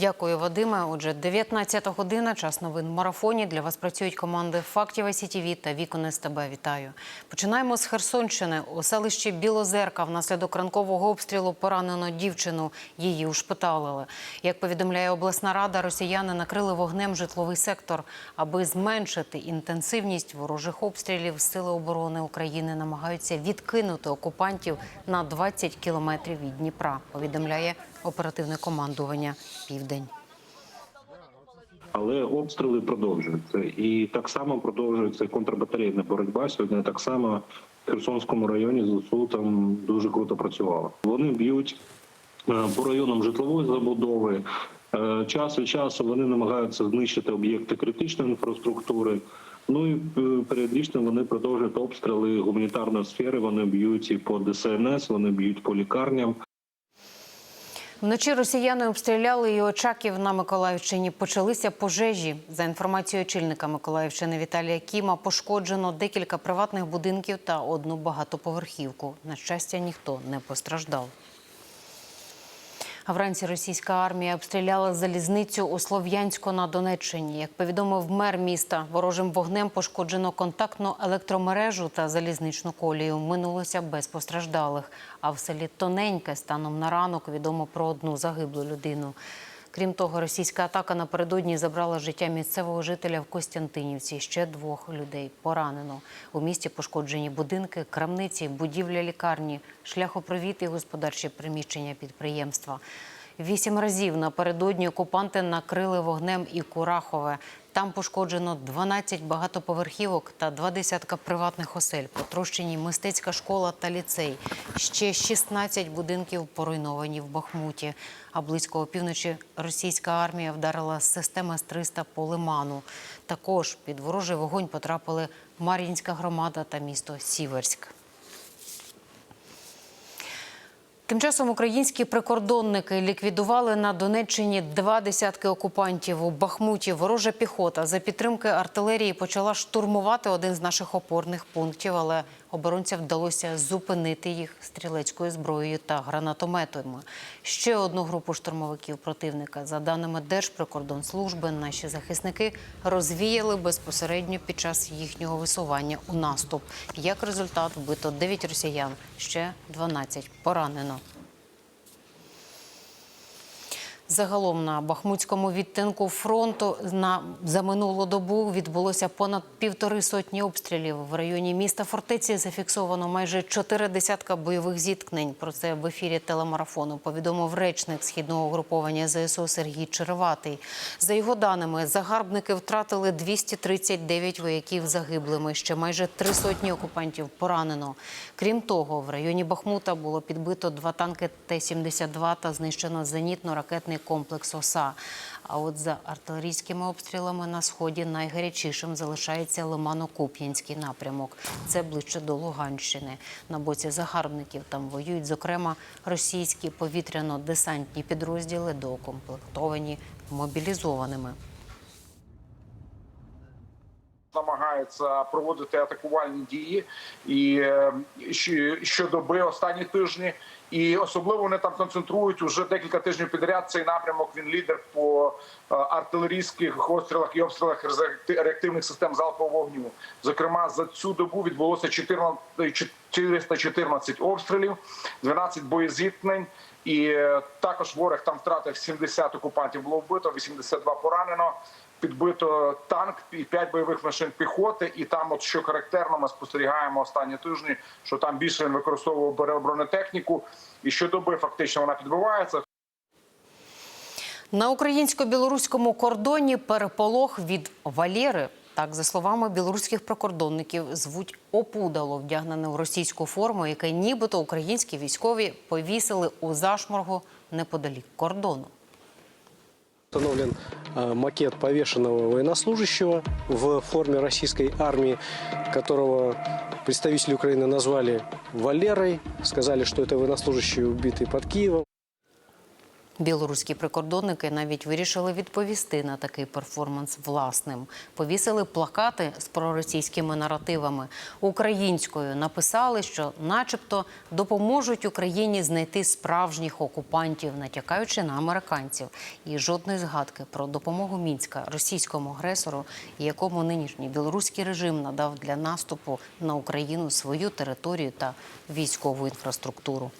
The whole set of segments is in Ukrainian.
Дякую, Вадиме. Отже, 19 година, час новин в марафоні. Для вас працюють команди Фактів СІТВ та Вікон СТБ. Вітаю. Починаємо з Херсонщини. У селищі Білозерка внаслідок ранкового обстрілу поранено дівчину. Її ушпиталили. Як повідомляє обласна рада, росіяни накрили вогнем житловий сектор. Аби зменшити інтенсивність ворожих обстрілів, сили оборони України намагаються відкинути окупантів на 20 кілометрів від Дніпра. Повідомляє оперативне командування Південь. Але обстріли продовжуються, і так само продовжується контрбатарейна боротьба. Сьогодні так само в Херсонському районі ЗСУ там дуже круто працювало. Вони б'ють е, по районам житлової забудови. Е, Час від часу вони намагаються знищити об'єкти критичної інфраструктури. Ну і е, періодично вони продовжують обстріли гуманітарної сфери. Вони б'ють і по ДСНС, вони б'ють по лікарням. Вночі росіяни обстріляли і Очаків на Миколаївщині. Почалися пожежі. За інформацією очільника Миколаївщини Віталія Кіма, пошкоджено декілька приватних будинків та одну багатоповерхівку. На щастя, ніхто не постраждав. Вранці російська армія обстріляла залізницю у Слов'янську на Донеччині. Як повідомив мер міста, ворожим вогнем пошкоджено контактну електромережу та залізничну колію. Минулося без постраждалих. А в селі Тоненьке станом на ранок відомо про одну загиблу людину. Крім того, російська атака напередодні забрала життя місцевого жителя в Костянтинівці. Ще двох людей поранено. У місті пошкоджені будинки, крамниці, будівля лікарні, шляхопровід і господарчі приміщення підприємства. Вісім разів напередодні окупанти накрили вогнем і Курахове. Там пошкоджено 12 багатоповерхівок та два десятка приватних осель. Потрощені мистецька школа та ліцей. Ще 16 будинків поруйновані в Бахмуті. А близько опівночі російська армія вдарила з системи С-300 по Лиману. Також під ворожий вогонь потрапили Мар'їнська громада та місто Сіверськ. Тим часом українські прикордонники ліквідували на Донеччині два десятки окупантів. У Бахмуті ворожа піхота за підтримки артилерії почала штурмувати один з наших опорних пунктів, але оборонцям вдалося зупинити їх стрілецькою зброєю та гранатометами. Ще одну групу штурмовиків противника, за даними Держприкордонслужби, наші захисники розвіяли безпосередньо під час їхнього висування у наступ. Як результат, вбито 9 росіян, ще 12 поранено. Загалом на Бахмутському відтинку фронту на за минулу добу відбулося понад півтори сотні обстрілів. В районі міста фортеці зафіксовано майже чотири десятка бойових зіткнень. Про це в ефірі телемарафону повідомив речник східного угруповання ЗСУ Сергій Череватий. За його даними, загарбники втратили 239 вояків загиблими. Ще майже три сотні окупантів поранено. Крім того, в районі Бахмута було підбито два танки Т-72 та знищено зенітно-ракетний комплекс ОСА. А от за артилерійськими обстрілами на сході найгарячішим залишається Лимано-Куп'янський напрямок. Це ближче до Луганщини. На боці загарбників там воюють, зокрема, російські повітряно-десантні підрозділи, доукомплектовані мобілізованими. Намагаються проводити атакувальні дії і е, щодоби останні тижні. І особливо вони там концентрують уже декілька тижнів підряд. Цей напрямок він лідер по е, артилерійських обстрілах і обстрілах реактивних систем залпового вогню. Зокрема, за цю добу відбулося 414 обстрілів, 12 боєзіткнень. І е, також ворог там втратив 70 окупантів було вбито, 82 поранено. Підбито танк і 5 бойових машин піхоти. І там, от що характерно, ми спостерігаємо останні тижні, що там більше він використовував бронетехніку, і щодоби фактично вона підбивається. На українсько-білоруському кордоні переполох від Валєри. Так, за словами білоруських прикордонників, звуть опудало, вдягнене в російську форму, яке нібито українські військові повісили у зашморгу неподалік кордону. Установлен э, макет повешенного военнослужащего в форме российской армии, которого представители Украины назвали Валерой, сказали, что это военнослужащий, убитый под Киевом. Білоруські прикордонники навіть вирішили відповісти на такий перформанс власним. Повісили плакати з проросійськими наративами. Українською написали, що, начебто, допоможуть Україні знайти справжніх окупантів, натякаючи на американців. І жодної згадки про допомогу мінська російському агресору, якому нинішній білоруський режим надав для наступу на Україну свою територію та військову інфраструктуру.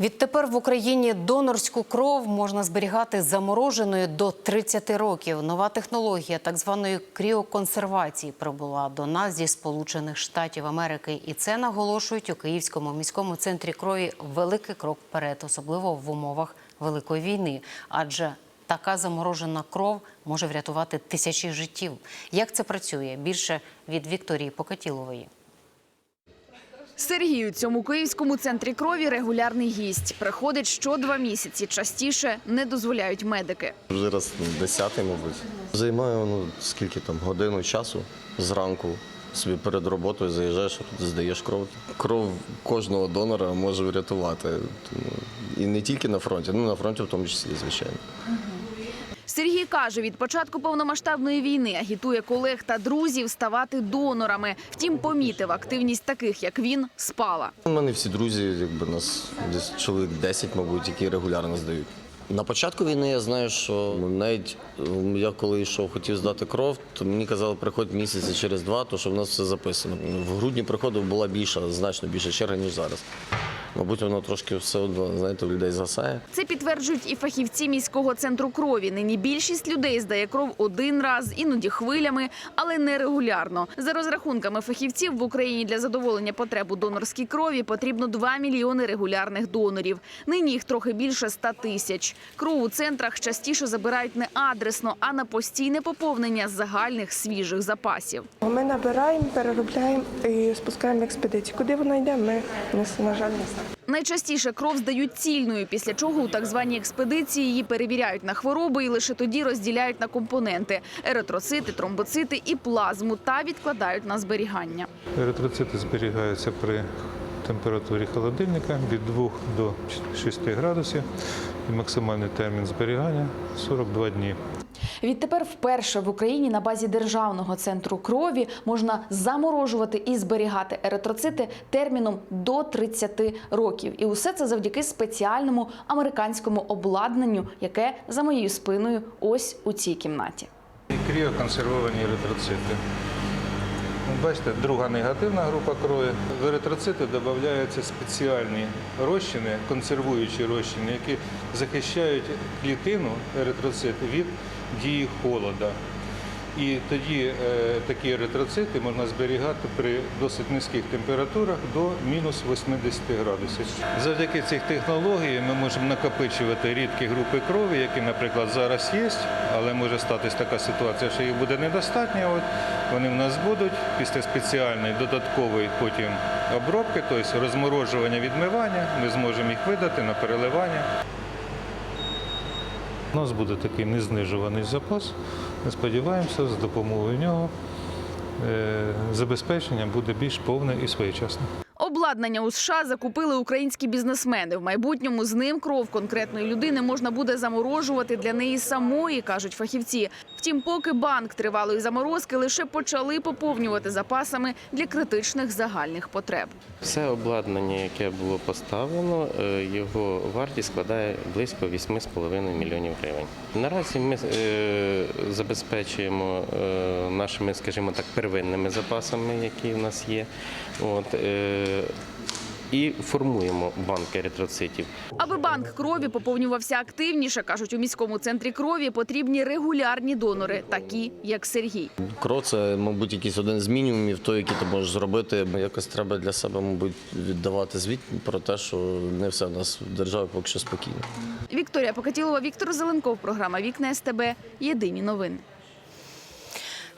Відтепер в Україні донорську кров можна зберігати замороженою до 30 років. Нова технологія так званої кріоконсервації прибула до нас зі Сполучених Штатів Америки, і це наголошують у Київському міському центрі крові великий крок вперед, особливо в умовах великої війни. Адже така заморожена кров може врятувати тисячі життів. Як це працює? Більше від Вікторії Покатілової. Сергій у цьому київському центрі крові регулярний гість. Приходить що два місяці. Частіше не дозволяють медики. Вже раз десятий, мабуть. Займаю ну, скільки там годину часу зранку. Собі перед роботою заїжджаєш, здаєш кров. Кров кожного донора може врятувати. І не тільки на фронті, ну на фронті в тому числі, звичайно. Сергій каже, від початку повномасштабної війни агітує колег та друзів ставати донорами. Втім, помітив активність таких, як він, спала. У мене всі друзі, якби нас десь чоловік 10, мабуть, які регулярно здають. На початку війни я знаю, що навіть я коли йшов, хотів здати кров, то мені казали, приходь місяці через два, то що в нас все записано. В грудні приходив була більша, значно більша черга, ніж зараз. Мабуть, воно трошки все одно, знаєте, у людей згасає. Це підтверджують і фахівці міського центру крові. Нині більшість людей здає кров один раз, іноді хвилями, але не регулярно. За розрахунками фахівців в Україні для задоволення потреб у донорській крові потрібно 2 мільйони регулярних донорів. Нині їх трохи більше 100 тисяч. Кров у центрах частіше забирають не адресно, а на постійне поповнення загальних свіжих запасів. Ми набираємо, переробляємо і спускаємо в експедицію. Куди вона йде, ми не на жаль не знаємо. Найчастіше кров здають цільною, після чого у так званій експедиції її перевіряють на хвороби і лише тоді розділяють на компоненти – еритроцити, тромбоцити і плазму та відкладають на зберігання. Еритроцити зберігаються при температурі холодильника від 2 до 6 градусів. І максимальний термін зберігання 42 дні. Відтепер вперше в Україні на базі державного центру крові можна заморожувати і зберігати еритроцити терміном до 30 років. І усе це завдяки спеціальному американському обладнанню, яке за моєю спиною ось у цій кімнаті. Кріоконсервовані еритроцити. Ну, Бачите, друга негативна група крові. В еритроцити додаються спеціальні розчини, консервуючі розчини, які захищають клітину еритроцит від дії холода. І тоді е, такі еритроцити можна зберігати при досить низьких температурах до мінус 80 градусів. Завдяки цих технологій ми можемо накопичувати рідкі групи крові, які, наприклад, зараз є, але може статись така ситуація, що їх буде недостатньо. От вони в нас будуть після спеціальної додаткової потім обробки, тобто розморожування, відмивання. Ми зможемо їх видати на переливання. У нас буде такий незнижуваний запас. Ми сподіваємося, з допомогою нього е, забезпечення буде більш повне і своєчасне. Обладнання у США закупили українські бізнесмени. В майбутньому з ним кров конкретної людини можна буде заморожувати для неї самої, кажуть фахівці. Втім, поки банк тривалої заморозки лише почали поповнювати запасами для критичних загальних потреб. Все обладнання, яке було поставлено, е, його вартість складає близько 8,5 мільйонів гривень. Наразі ми е, забезпечуємо е, нашими, скажімо так, первинними запасами, які в нас є. От, е, і формуємо банк еритроцитів. Аби банк крові поповнювався активніше, кажуть у міському центрі крові, потрібні регулярні донори, такі як Сергій. Кров це, мабуть, якийсь один з мінімумів, той, який ти можеш зробити. Якось треба для себе, мабуть, віддавати звіт про те, що не все в нас в державі поки що спокійно. Вікторія Покатілова, Віктор Зеленков. Програма Вікна СТБ. Єдині новини.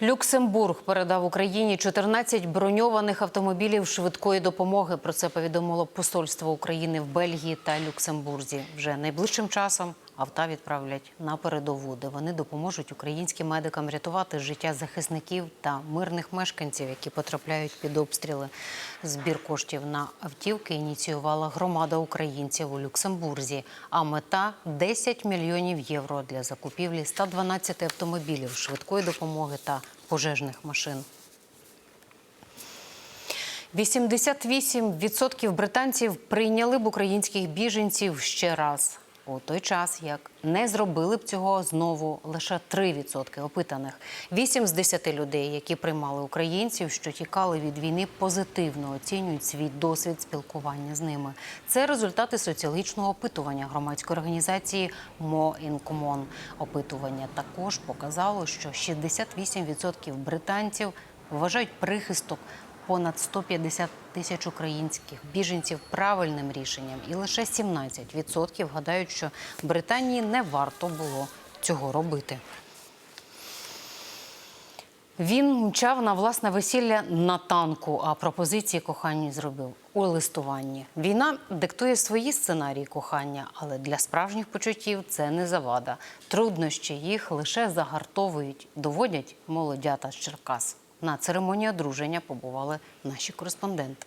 Люксембург передав Україні 14 броньованих автомобілів швидкої допомоги. Про це повідомило посольство України в Бельгії та Люксембурзі. Вже найближчим часом авто відправлять на передову, де вони допоможуть українським медикам рятувати життя захисників та мирних мешканців, які потрапляють під обстріли. Збір коштів на автівки ініціювала громада українців у Люксембурзі. А мета 10 мільйонів євро для закупівлі 112 автомобілів швидкої допомоги та пожежних машин. 88% британців прийняли б українських біженців ще раз. У той час, як не зробили б цього знову лише 3% опитаних. 8 з 10 людей, які приймали українців, що тікали від війни, позитивно оцінюють свій досвід спілкування з ними. Це результати соціологічного опитування громадської організації in Опитування також показало, що 68% британців вважають прихисток понад 150 тисяч українських біженців правильним рішенням, і лише 17% гадають, що Британії не варто було цього робити. Він мчав на власне весілля на танку, а пропозиції коханню зробив у листуванні. Війна диктує свої сценарії кохання, але для справжніх почуттів це не завада. Труднощі їх лише загартовують, доводять молодята з Черкас. На церемонії одруження побували наші кореспонденти.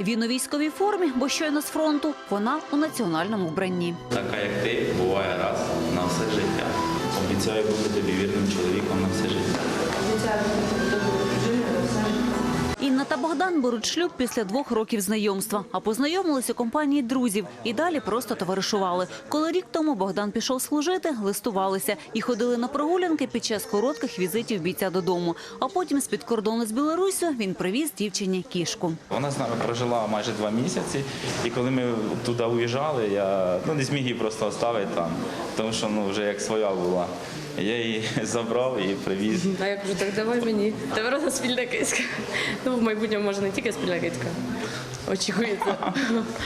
Він у військовій формі, бо щойно з фронту. Вона у національному вбранні. Така як ти буває раз на все життя. Обіцяю бути тобі вірним чоловіком та Богдан беруть шлюб після двох років знайомства, а познайомились у компанії друзів і далі просто товаришували. Коли рік тому Богдан пішов служити, листувалися і ходили на прогулянки під час коротких візитів бійця додому. А потім з під кордону з Білоруссю він привіз дівчині кішку. Вона з нами прожила майже два місяці, і коли ми туди уїжджали, я ну, не зміг її просто оставити там, тому що ну, вже як своя була. Я її забрав і привіз. А я кажу, так давай мені. Тепер нас спільна киська. Ну, в майбутньому може не тільки спільна кицька. Очікується.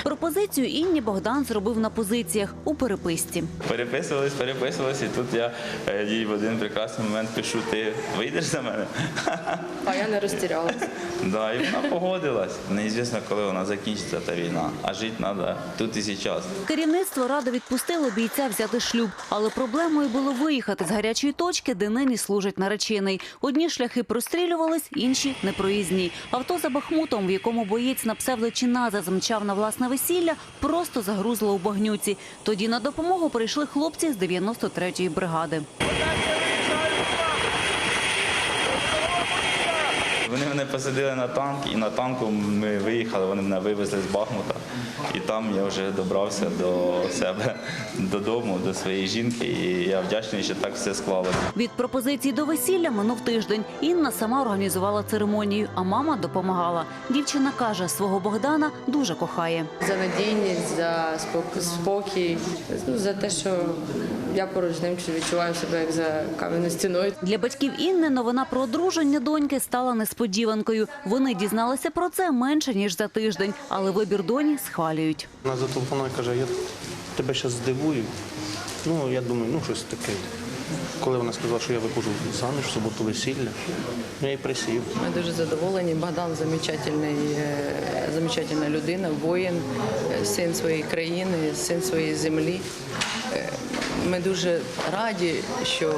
Пропозицію Інні Богдан зробив на позиціях у переписці. Переписувались, переписувались, і тут я е, їй в один прекрасний момент пишу, ти вийдеш за мене? А я не розтірялася. Да, і вона погодилась. Неізвісно, коли вона закінчиться та війна, а жити треба тут і зараз. Керівництво радо відпустило бійця взяти шлюб, але проблемою було виїхати з гарячої точки, де нині служить наречений. Одні шляхи прострілювались, інші непроїзні. Авто за Бахмутом, в якому боєць на псевдо Чиназа змчав на власне весілля, просто загрузло у багнюці. Тоді на допомогу прийшли хлопці з 93-ї бригади. Вони мене посадили на танк, і на танку ми виїхали, вони мене вивезли з Бахмута. І там я вже добрався до себе додому, до своєї жінки. І я вдячний, що так все склалося. Від пропозиції до весілля минув тиждень. Інна сама організувала церемонію, а мама допомагала. Дівчина каже, свого Богдана дуже кохає. За надійність, за спок- спокій, ну, за те, що я поруч з ним відчуваю себе як за кам'яною стіною. Для батьків Інни новина про одруження доньки стала несподіванкою. Вони дізналися про це менше ніж за тиждень, але вибір доні схвалюють. Вона зателефонує, каже, я тебе зараз здивую. Ну, я думаю, ну щось таке. Коли вона сказала, що я виходжу заміж в суботу весілля, я її присів. Ми дуже задоволені. Богдан замечательний, е, замечательна людина, воїн, е, син своєї країни, син своєї землі. Е, Ми дуже раді, що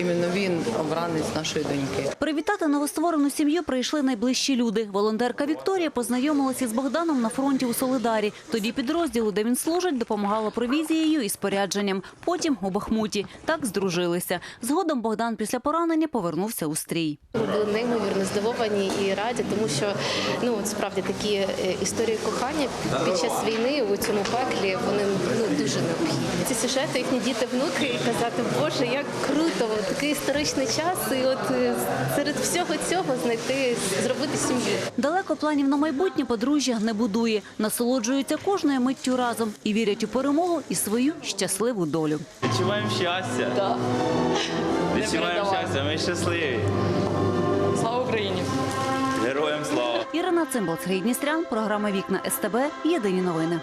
іменно він обранець нашої доньки. Привітати новостворену сім'ю прийшли найближчі люди. Волонтерка Вікторія познайомилася з Богданом на фронті у Солидарі. Тоді підрозділу, де він служить, допомагала провізією і спорядженням. Потім у Бахмуті. Так здружилися. Згодом Богдан після поранення повернувся у стрій. Ми були неймовірно здивовані і раді, тому що ну от справді такі е, історії кохання під час війни у цьому пеклі вони ну дуже необхідні. Ці сюжети, їхні діти, внуки, і казати, Боже, як круто, такий історичний час, і от е, серед всього цього знайти зробити сім'ю. Далеко планів на майбутнє подружжя не будує. Насолоджуються кожною миттю разом і вірять у перемогу і свою щасливу долю. Відчуваємо щастя. Відчуваємо щастя, ми щасливі. Слава Україні! Героям слава! Ірина Цимбал, Сергій Дністрян, програма Вікна СТБ. Єдині новини.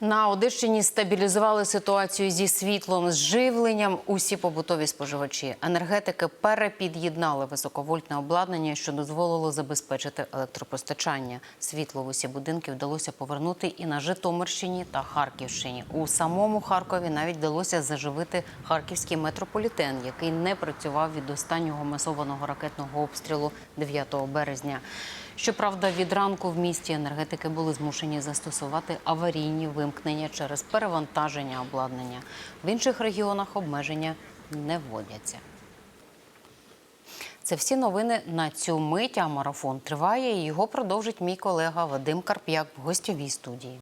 На Одещині стабілізували ситуацію зі світлом, з живленням. Усі побутові споживачі енергетики перепід'єднали високовольтне обладнання, що дозволило забезпечити електропостачання. Світло в усі будинки вдалося повернути і на Житомирщині та Харківщині. У самому Харкові навіть вдалося заживити харківський метрополітен, який не працював від останнього масованого ракетного обстрілу 9 березня. Щоправда, від ранку в місті енергетики були змушені застосувати аварійні вимкнення через перевантаження обладнання. В інших регіонах обмеження не вводяться. Це всі новини на цю мить. А марафон триває. і Його продовжить мій колега Вадим Карп'як в гостьовій студії.